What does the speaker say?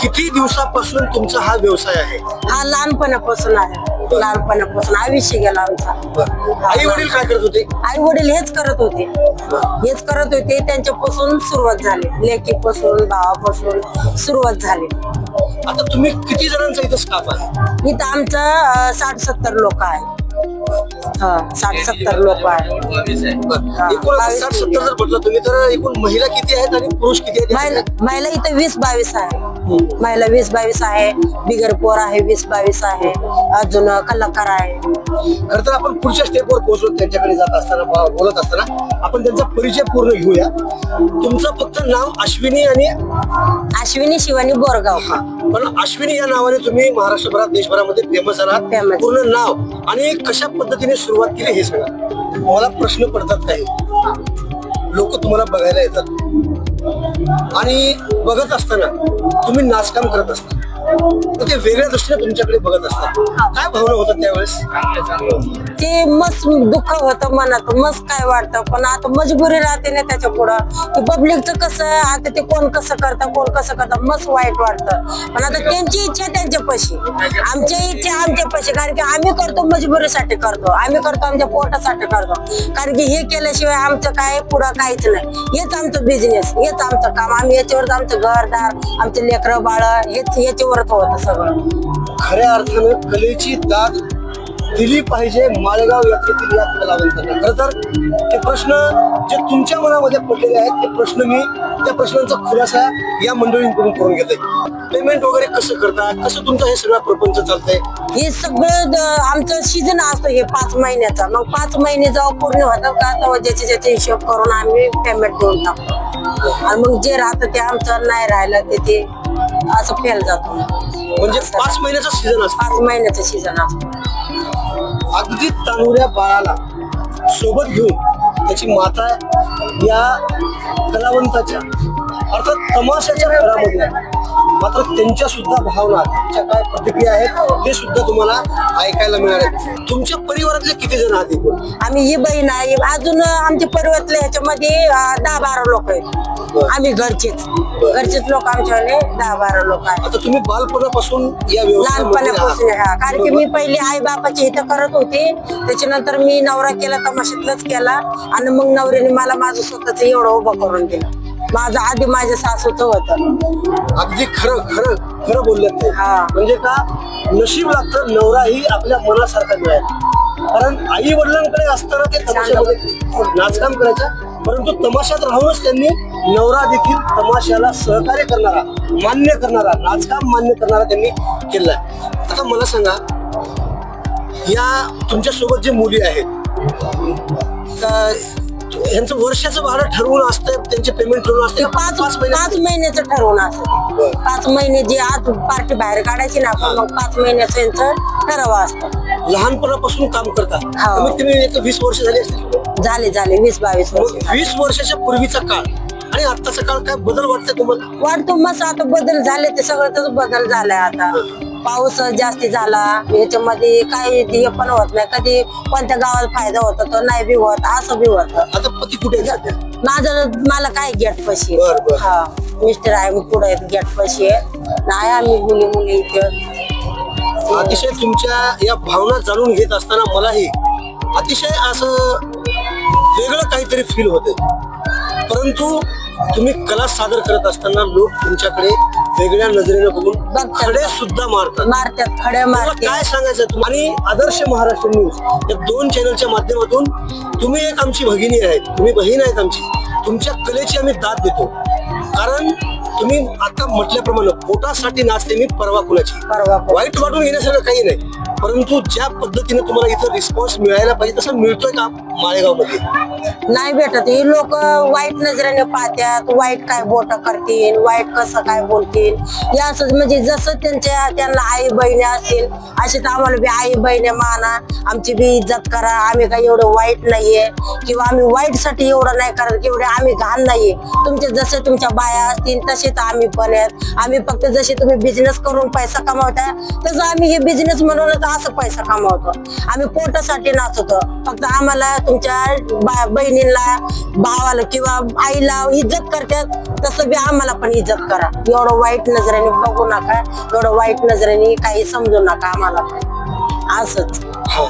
किती दिवसापासून तुमचा हा व्यवसाय आहे? हा लहानपणापासून आहे. लहानपणापासून आयुष्य गेला आमचा. आई वडील काय करत होते? आई वडील हेच करत होते. हेच करत होते त्यांच्यापासून सुरुवात झाली. लेकीपासून भावापासून सुरुवात झाली. आता तुम्ही किती जणांचा इथं स्टाफ आहे? इथं आमचं साठ सत्तर लोक आहे साठ सत्तर लोक आहे एकूण आता साठ सत्तर जर म्हटलं तुम्ही तर एकूण महिला किती आहेत आणि पुरुष किती आहेत महिला महिला इथं वीस बावीस आहे. महिला वीस बावीस आहे. बिगर पोर आहे वीस बावीस आहे. अजून कलाकार आहे. खर तर आपण पुढच्या स्टेपवर पोहोचलो त्यांच्याकडे जात असताना बा- बोलत असताना. आपण त्यांचा परिचय पूर्ण घेऊया. तुमचं फक्त नाव अश्विनी आणि अश्विनी शिवानी बोरगाव. हा. पण अश्विनी या नावाने तुम्ही महाराष्ट्रभरात देशभरामध्ये फेमस Famous. पूर्ण नाव आणि कशा पद्धतीने सुरुवात केली हे सांगा. मला प्रश्न पडतात काही. लोक तुम्हाला बघायला येतात. आणि बघत असताना तुम्ही नाचकाम करत असता. ते वेगळ्या दृष्टीने तुमच्याकडे बघत असतात. काय भावना होतात त्यावेळेस? ते मस्त दुःख होतं मनात मस्त काय वाटतं पण आता मजबुरी राहते ना त्याच्या पुढं. पब्लिकचं कसं आता ते कोण कसं करतं कोण कसं करतं मस्त वाईट वाटतं. पण आता त्यांची इच्छा त्यांच्या त्यांच्यापाशी. आमच्या इच्छा आमच्या आमच्यापाशी कारण की आम्ही करतो मजबुरीसाठी करतो. आम्ही करतो आमच्या पोटासाठी करतो. कारण की हे केल्याशिवाय आमचं काय पुढं काहीच नाही. हेच आमचं बिझनेस हेच आमचं काम. आम्ही याच्यावरच आमचं घरदार आमचे लेकरं बाळ हेच याच्यावर याच्यावरच होतं सगळं. खऱ्या अर्थानं कलेची दाद दिली पाहिजे माळेगाव यात्रेतील या कलावंतांना. खरं तर ते प्रश्न जे तुमच्या मनामध्ये पडलेले आहेत ते प्रश्न मी त्या प्रश्नांचा खुलासा या मंडळींकडून करून घेते पेमेंट वगैरे कसं करता कसं तुमचं हे सगळं प्रपंच चालतंय? हे सगळं आमचं सीझन असतो हे पाच महिन्याचा. मग पाच महिने जेव्हा पूर्ण होतात का तेव्हा ज्याचे ज्याचे हिशोब करून आम्ही पेमेंट देऊन टाकतो. आणि मग जे राहतं ते आमचं नाही राहिलं ते ते असं फेल जातो. म्हणजे पाच महिन्याचा सीझन असतो. पाच महिन्याचं सीझन असतं. अगदी तानुऱ्या बाळाला सोबत घेऊन त्याची माता या कलावंताच्या अर्थात तमाशाच्या घरामध्ये मात्र त्यांच्या सुद्धा भावना त्यांच्या काय प्रतिक्रिया आहेत ते सुद्धा तुम्हाला ऐकायला आहेत तुमच्या परिवारातले किती जण आहात? आम्ही ही बहीण आहे. अजून आमच्या परिवारातले ह्याच्यामध्ये दहा बारा लोक आहेत. आम्ही घरचेच. घरचेच लोक आमच्यावाले दहा बारा लोक आहेत. आता तुम्ही बालपणापासून या व्यवसायामध्ये लहानपणापासून. हा. कारण की मी पहिले आई बापाची इथं करत होते. त्याच्यानंतर मी नवरा केला तमाशातलाच केला. आणि मग नवऱ्याने मला माझं स्वतःच एवढं उभं करून दिलं. माझं आधी माझ्या सासूचं होतं. अगदी खरं खरं खरं बोलले ते. हा. म्हणजे का नशीब लागतं नवरा ही आपल्या मनासारखा मिळाला. कारण आई वडिलांकडे असताना ते तमाशामध्ये नाचकाम करायचं परंतु तमाशात राहूनच त्यांनी नवरा देखील तमाशाला सहकार्य करणारा मान्य करणारा नाचकाम मान्य करणारा त्यांनी केलाय आता मला सांगा या तुमच्यासोबत जे मुली आहेत यांचं वर्षाचं भाडं ठरवून असतं त्यांचे पेमेंट ठरवून असते पाच पाच महिने पाच महिन्याचं ठरवून असं बरं. पाच महिने जे आज पार्टी बाहेर काढायची ना आपण मग पाच महिन्याचं यांचं ठरावं असतं. लहानपणापासून काम करता. हो. कमीत कमी एक वीस वर्ष झाली असतील. झाले झाले वीस बावीस वर्ष वीस वर्षाच्या पूर्वीचा काळ आणि आत्ताचा काळ काय बदल वाटतंय तुम्हाला? वाटतो मस्त आता बदल झाले ते सगळं बदल झालाय आता. पाऊस जास्ती झाला याच्यामध्ये काही हे पण होत नाही. कधी कोणत्या गावाला फायदा होतो तो नाही बी होत असं बी होत. आता पती कुठे आहे सध्या? माझं मला काय गेट पशी. बर, बर. हा मिस्टर आहे मी पुढे गेट पशी आहे. नाही आम्ही मुली मुली इथे. अतिशय तुमच्या या भावना जाणून घेत असताना मलाही अतिशय असं वेगळं काहीतरी फील होते परंतु तुम्ही कला सादर करत असताना लोक तुमच्याकडे वेगळ्या नजरेने बघून. खडे सुद्धा मारतात. मारतात खडे मला मारते काय सांगायचं? आणि आदर्श महाराष्ट्र न्यूज या दोन चॅनलच्या माध्यमातून तुम्ही एक आमची भगिनी आहेत. तुम्ही बहीण आहेत आमची. तुमच्या कलेची आम्ही दाद देतो. कारण तुम्ही आता म्हटल्याप्रमाणे पोटासाठी नाचते मी परवा कुणाची? परवा. वाईट वाटून घेण्यासारखं काही नाही. परंतु ज्या पद्धतीने तुम्हाला इथं रिस्पॉन्स मिळायला पाहिजे तसं मिळतोय का माळेगावमध्ये नाही भेटत. हे लोक वाईट नजरेने पाहतात वाईट काय बोट करतील वाईट कसं काय बोलतील. हे असं म्हणजे जसं त्यांच्या त्यांना आई बहिणी असतील असे तर आम्हाला बी आई बहिणी माना. आमची बी इज्जत करा. आम्ही काही एवढं वाईट नाहीये. किंवा आम्ही वाईटसाठी एवढं नाही करत की एवढे आम्ही घाण नाहीये. तुमचे जसे तुमच्या बाया असतील तसे तर आम्ही पण आहेत. आम्ही फक्त जसे तुम्ही बिझनेस करून पैसा कमावताय तसं आम्ही हे बिझनेस म्हणूनच असं पैसा कमावतो. आम्ही पोटासाठी नाचवतो फक्त आम्हाला तुमच्या बा- बहिणीला भावाला किंवा आईला इज्जत करतात तसं बी आम्हाला पण इज्जत करा. एवढं वाईट नजरेने बघू नका एवढं वाईट नजरेने काही समजू नका आम्हाला. पण असंच. हो.